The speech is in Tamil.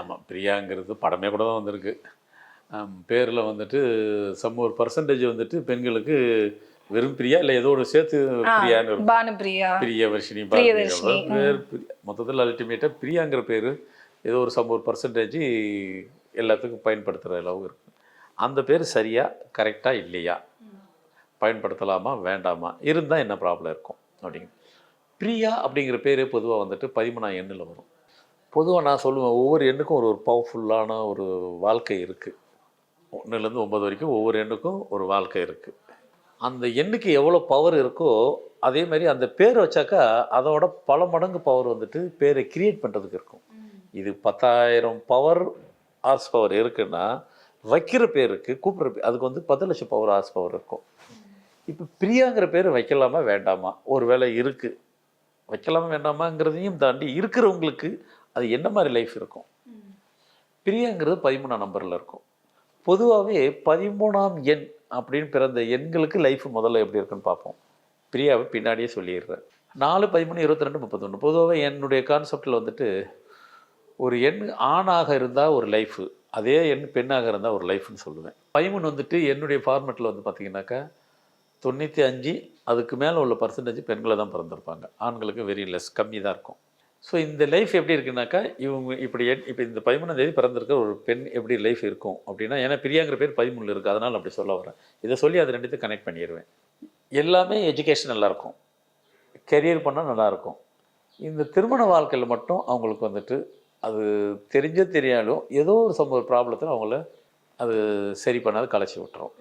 ஆமாம் பிரியாங்கிறது படமே கூட தான் வந்திருக்கு. பேரில் வந்துட்டு சம் ஒரு பர்சன்டேஜ் வந்துட்டு பெண்களுக்கு வெறும் பிரியா இல்லை ஏதோ ஒரு சேர்த்து பிரியான்னு இருக்கும். பானுபிரியா. பிரியவர்ஷினி பிரியதர்ஷினி, பேர் மொத்தத்தில் அல்டிமேட்டாக பிரியாங்கிற பேர் ஏதோ ஒரு சம் ஒரு பர்சன்டேஜ் எல்லாத்துக்கும் பயன்படுத்துகிற அளவு இருக்கு. அந்த பேர் சரியா கரெக்டாக இல்லையா? பயன்படுத்தலாமா வேண்டாமா? இருந்தால் என்ன ப்ராப்ளம் இருக்கும்? அப்படிங்க. பிரியா அப்படிங்கிற பேர் பொதுவாக வந்துட்டு பதிமூணாம் எண்ணில் வரும். பொதுவாக நான் சொல்லுவேன் ஒவ்வொரு எண்ணுக்கும் ஒரு ஒரு பவர்ஃபுல்லான ஒரு வாழ்க்கை இருக்குது ஒன்றுலேருந்து ஒன்பது வரைக்கும் ஒவ்வொரு எண்ணுக்கும் ஒரு வாழ்க்கை இருக்குது அந்த எண்ணுக்கு எவ்வளோ பவர் இருக்கோ அதே மாதிரி அந்த பேர் வச்சாக்கா அதோட பல மடங்கு பவர் வந்துட்டு பேரை கிரியேட் பண்ணுறதுக்கு இருக்கும். இது பத்தாயிரம் பவர் ஹார்ஸ் பவர் இருக்குன்னா வைக்கிற பேருக்கு கூப்பிட்ற பே- அதுக்கு வந்து பத்து லட்சம் பவர் ஹார்ஸ் பவர் இருக்கும். இப்போ பிரியாங்கிற பேர் வைக்கலாமா வேண்டாமா? ஒரு வேளை இருக்குது வைக்கலாமா வேண்டாமாங்கிறதையும் தாண்டி இருக்கிறவங்களுக்கு அது என்ன மாதிரி லைஃப் இருக்கும்? பிரியாங்கிறது பதிமூணாம் நம்பரில் இருக்கும். பொதுவாகவே பதிமூணாம் எண் அப்படின்னு பிறந்த எண்களுக்கு லைஃப் முதல்ல எப்படி இருக்குன்னு பார்ப்போம். பிரியாவை பின்னாடியே சொல்லிடுறேன். நாலு பதிமூணு இருபத்தி ரெண்டு முப்பத்தொன்று பொதுவாகவே என்னுடைய கான்செப்டில் வந்துட்டு ஒரு எண் ஆணாக இருந்தால் ஒரு லைஃபு அதே எண் பெண்ணாக இருந்தால் ஒரு லைஃப்னு சொல்லுவேன். பதிமூணு வந்துட்டு என்னுடைய ஃபார்மெட்டில் வந்து பார்த்தீங்கன்னாக்கா தொண்ணூற்றி அஞ்சு அதுக்கு மேலே உள்ள பர்சன்டேஜ் பெண்களை தான் பிறந்திருப்பாங்க. ஆண்களுக்கு வெரி லெஸ் கம்மி தான் இருக்கும். ஸோ இந்த லைஃப் எப்படி இருக்குனாக்கா இவங்க இப்படி இப்போ இந்த பதிமூணாம் தேதி பிறந்திருக்கிற ஒரு பெண் எப்படி லைஃப் இருக்கும் அப்படின்னா ஏன்னா பிரியாங்கிற பேர் பதிமூணு இருக்குது அதனால் அப்படி சொல்ல வரேன் இதை சொல்லி அது ரெண்டுத்தையும் கனெக்ட் பண்ணிடுவேன் எல்லாமே எஜுகேஷன் நல்லாயிருக்கும் கெரியர் பண்ணால் நல்லாயிருக்கும் இந்த திருமண வாழ்க்கையில் மட்டும் அவங்களுக்கு வந்துட்டு அது தெரிஞ்சோ தெரியாலும் ஏதோ ஒரு சம ப்ராப்ளத்தில் அவங்கள அது சரி பண்ணாது கலைச்சி விட்டுரும்.